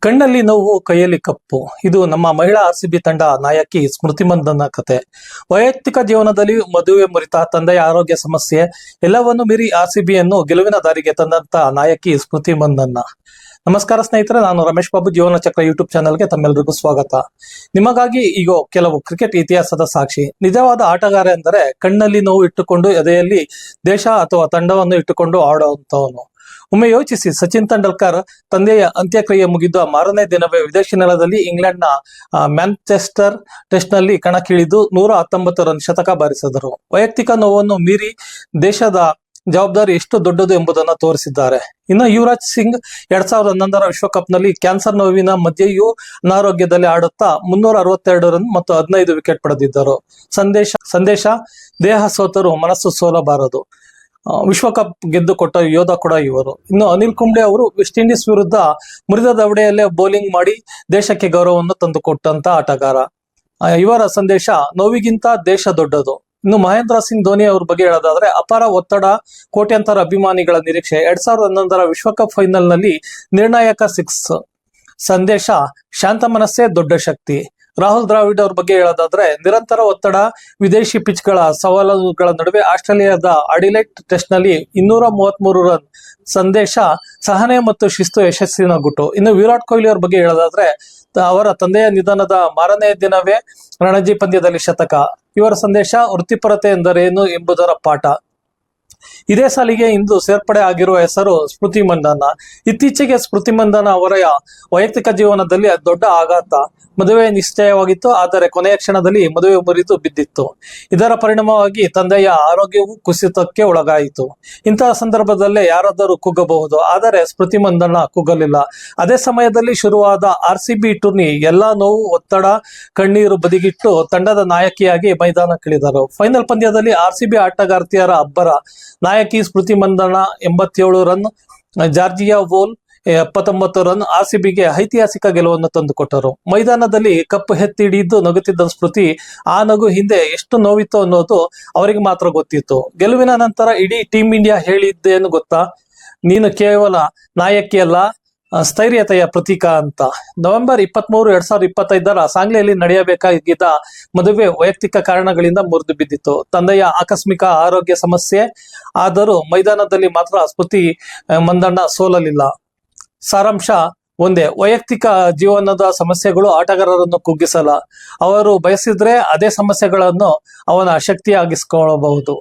ಕಣ್ಣಲ್ಲಿ ನೋವು, ಕೈಯಲ್ಲಿ ಕಪ್ಪು. ಇದು ನಮ್ಮ ಮಹಿಳಾ ಆರ್ ಸಿಬಿ ತಂಡ ನಾಯಕಿ ಸ್ಮೃತಿ ಮಂದನ ಕತೆ. ವೈಯಕ್ತಿಕ ಜೀವನದಲ್ಲಿ ಮದುವೆ ಮುರಿತ ತಂದೆಯ ಆರೋಗ್ಯ ಸಮಸ್ಯೆ ಎಲ್ಲವನ್ನು ಮೀರಿ ಆರ್ ಸಿ ಬಿಯನ್ನು ಗೆಲುವಿನ ದಾರಿಗೆ ತಂದಂತ ನಾಯಕಿ ಸ್ಮೃತಿ ಮಂದನ್ನ ನಮಸ್ಕಾರ ಸ್ನೇಹಿತರೆ, ನಾನು ರಮೇಶ್ ಬಾಬು, ಜೀವನ ಚಕ್ರ ಯೂಟ್ಯೂಬ್ ಚಾನೆಲ್ಗೆ ತಮ್ಮೆಲ್ಲರಿಗೂ ಸ್ವಾಗತ. ನಿಮಗಾಗಿ ಈಗ ಕೆಲವು ಕ್ರಿಕೆಟ್ ಇತಿಹಾಸದ ಸಾಕ್ಷಿ. ನಿಜವಾದ ಆಟಗಾರ ಎಂದರೆ ಕಣ್ಣಲ್ಲಿ ನೋವು ಇಟ್ಟುಕೊಂಡು ಎದೆಯಲ್ಲಿ ದೇಶ ಅಥವಾ ತಂಡವನ್ನು ಇಟ್ಟುಕೊಂಡು ಆಡುವಂತವನು ಒಮ್ಮೆ ಯೋಚಿಸಿ, ಸಚಿನ್ ತೆಂಡೂಲ್ಕರ್ ತಂದೆಯ ಅಂತ್ಯಕ್ರಿಯೆ ಮುಗಿದ ಮಾರನೇ ದಿನವೇ ವಿದೇಶಿ ನೆಲದಲ್ಲಿ ಇಂಗ್ಲೆಂಡ್ನ ಮ್ಯಾಂಚೆಸ್ಟರ್ ಟೆಸ್ಟ್ನಲ್ಲಿ ಕಣಕ್ಕಿಳಿದು ನೂರ ಹತ್ತೊಂಬತ್ತು ರನ್ ಶತಕ ಬಾರಿಸಿದರು. ವೈಯಕ್ತಿಕ ನೋವನ್ನು ಮೀರಿ ದೇಶದ ಜವಾಬ್ದಾರಿ ಎಷ್ಟು ದೊಡ್ಡದು ಎಂಬುದನ್ನ ತೋರಿಸಿದ್ದಾರೆ. ಇನ್ನು ಯುವರಾಜ್ ಸಿಂಗ್ ಎರಡ್ ಸಾವಿರದ ಹನ್ನೊಂದರ ವಿಶ್ವಕಪ್ನಲ್ಲಿ ಕ್ಯಾನ್ಸರ್ ನೋವಿನ ಮಧ್ಯೆಯೂ ಅನಾರೋಗ್ಯದಲ್ಲಿ ಆಡುತ್ತಾ ಮುನ್ನೂರ ಅರವತ್ತೆರಡು ರನ್ ಮತ್ತು ಹದಿನೈದು ವಿಕೆಟ್ ಪಡೆದಿದ್ದರು. ಸಂದೇಶ ಸಂದೇಶ, ದೇಹ ಸೋತರು, ಮನಸ್ಸು ಸೋಲಬಾರದು. ವಿಶ್ವಕಪ್ ಗೆದ್ದುಕೊಟ್ಟ ಯೋಧ ಕೂಡ ಇವರು. ಇನ್ನು ಅನಿಲ್ ಕುಂಬ್ಳೆ ಅವರು ವೆಸ್ಟ್ ಇಂಡೀಸ್ ವಿರುದ್ಧ ಮುರಿದ ದವಡೆಯಲ್ಲೇ ಬೌಲಿಂಗ್ ಮಾಡಿ ದೇಶಕ್ಕೆ ಗೌರವವನ್ನು ತಂದುಕೊಟ್ಟಂತ ಆಟಗಾರ. ಇವರ ಸಂದೇಶ, ನೋವಿಗಿಂತ ದೇಶ ದೊಡ್ಡದು. ಇನ್ನು ಮಹೇಂದ್ರ ಸಿಂಗ್ ಧೋನಿ ಅವ್ರ ಬಗ್ಗೆ ಹೇಳೋದಾದ್ರೆ ಅಪಾರ ಒತ್ತಡ, ಕೋಟ್ಯಂತರ ಅಭಿಮಾನಿಗಳ ನಿರೀಕ್ಷೆ. ಎರಡ್ ಸಾವಿರದ ಹನ್ನೊಂದರ ವಿಶ್ವಕಪ್ ಫೈನಲ್ನಲ್ಲಿ ನಿರ್ಣಾಯಕ ಸಿಕ್ಸ್ ಸಂದೇಶ, ಶಾಂತ ಮನಸ್ಸೇ ದೊಡ್ಡ ಶಕ್ತಿ. ರಾಹುಲ್ ದ್ರಾವಿಡ್ ಅವ್ರ ಬಗ್ಗೆ ಹೇಳೋದಾದ್ರೆ ನಿರಂತರ ಒತ್ತಡ, ವಿದೇಶಿ ಪಿಚ್ಗಳ ಸವಾಲುಗಳ ನಡುವೆ ಆಸ್ಟ್ರೇಲಿಯಾದ ಅಡಿಲೈಟ್ ಟೆಸ್ಟ್ನಲ್ಲಿ ಇನ್ನೂರ ಮೂವತ್ಮೂರು ರನ್ ಸಂದೇಶ, ಸಹನೆ ಮತ್ತು ಶಿಸ್ತು ಯಶಸ್ಸಿನ ಗುಟ್ಟು. ಇನ್ನು ವಿರಾಟ್ ಕೊಹ್ಲಿ ಅವ್ರ ಬಗ್ಗೆ ಹೇಳೋದಾದ್ರೆ ಅವರ ತಂದೆಯ ನಿಧನದ ಮಾರನೇ ದಿನವೇ ರಣಜಿ ಪಂದ್ಯದಲ್ಲಿ ಶತಕ. ಇವರ ಸಂದೇಶ ವೃತ್ತಿಪರತೆ ಎಂದರೇನು ಎಂಬುದರ ಪಾಠ. ಇದೇ ಸಾಲಿಗೆ ಇಂದು ಸೇರ್ಪಡೆ ಆಗಿರುವ ಹೆಸರು ಸ್ಮೃತಿ ಮಂಧನ ಇತ್ತೀಚೆಗೆ ಸ್ಮೃತಿ ಮಂಧನ ಅವರ ವೈಯಕ್ತಿಕ ಜೀವನದಲ್ಲಿ ದೊಡ್ಡ ಆಘಾತ. ಮದುವೆ ನಿಶ್ಚಯವಾಗಿತ್ತು, ಆದರೆ ಕೊನೆಯ ಕ್ಷಣದಲ್ಲಿ ಮದುವೆ ಮುರಿದು ಬಿದ್ದಿತ್ತು. ಇದರ ಪರಿಣಾಮವಾಗಿ ತಂದೆಯ ಆರೋಗ್ಯವು ಕುಸಿತಕ್ಕೆ ಒಳಗಾಯಿತು. ಇಂತಹ ಸಂದರ್ಭದಲ್ಲೇ ಯಾರಾದರೂ ಕುಗ್ಗಬಹುದು, ಆದರೆ ಸ್ಮೃತಿ ಮಂದಣ್ಣ ಕುಗ್ಗಲಿಲ್ಲ. ಅದೇ ಸಮಯದಲ್ಲಿ ಶುರುವಾದ ಆರ್ ಟೂರ್ನಿ ಎಲ್ಲಾ ನೋವು, ಒತ್ತಡ, ಕಣ್ಣೀರು ಬದಿಗಿಟ್ಟು ತಂಡದ ನಾಯಕಿಯಾಗಿ ಮೈದಾನಕ್ಕಿಳಿದರು. ಫೈನಲ್ ಪಂದ್ಯದಲ್ಲಿ ಆರ್ ಸಿ ಬಿ ಆಟಗಾರ್ತಿಯರ ಅಬ್ಬರ ನಾಯಕಿ ಸ್ಮೃತಿ ಮಂದಣ್ಣ ಎಂಬತ್ತೇಳು ರನ್, ಜಾರ್ಜಿಯಾ ವೋಲ್ ಎಪ್ಪತ್ತೊಂಬತ್ತು ರನ್ ಆರ್ ಸಿ ಐತಿಹಾಸಿಕ ಗೆಲುವನ್ನು ತಂದುಕೊಟ್ಟರು. ಮೈದಾನದಲ್ಲಿ ಕಪ್ಪು ಎತ್ತಿ ಹಿಡಿದು ನಗುತ್ತಿದ್ದ ಸ್ಮೃತಿ ಆ ನಗು ಹಿಂದೆ ಎಷ್ಟು ನೋವಿತ್ತು ಅನ್ನೋದು ಅವರಿಗೆ ಮಾತ್ರ ಗೊತ್ತಿತ್ತು. ಗೆಲುವಿನ ನಂತರ ಇಡೀ ಟೀಮ್ ಇಂಡಿಯಾ ಹೇಳಿದ್ದೇನು ಗೊತ್ತಾ? ನೀನು ಕೇವಲ ನಾಯಕಿಯಲ್ಲ ಸ್ಥೈರ್ಯತೆಯ ಪ್ರತೀಕ ಅಂತ. ನವೆಂಬರ್ ಇಪ್ಪತ್ಮೂರು, ಎರಡ್ ಸಾವಿರದ ಇಪ್ಪತ್ತೈದರ ಸಾಂಗ್ಲಿಯಲ್ಲಿ ನಡೆಯಬೇಕಾಗಿದ್ದ ಮದುವೆ ವೈಯಕ್ತಿಕ ಕಾರಣಗಳಿಂದ ಮುರಿದು ಬಿದ್ದಿತ್ತು. ತಂದೆಯ ಆಕಸ್ಮಿಕ ಆರೋಗ್ಯ ಸಮಸ್ಯೆ, ಆದರೂ ಮೈದಾನದಲ್ಲಿ ಮಾತ್ರ ಸ್ಮೃತಿ ಮಂದಣ್ಣ ಸೋಲಲಿಲ್ಲ. ಸಾರಾಂಶ ಒಂದೇ, ವೈಯಕ್ತಿಕ ಜೀವನದ ಸಮಸ್ಯೆಗಳು ಆಟಗಾರರನ್ನು ಕುಗ್ಗಿಸಲ್ಲ. ಅವರು ಬಯಸಿದ್ರೆ ಅದೇ ಸಮಸ್ಯೆಗಳನ್ನು ಅವನ ಶಕ್ತಿಯಾಗಿಸ್ಕೊಳ್ಳಬಹುದು.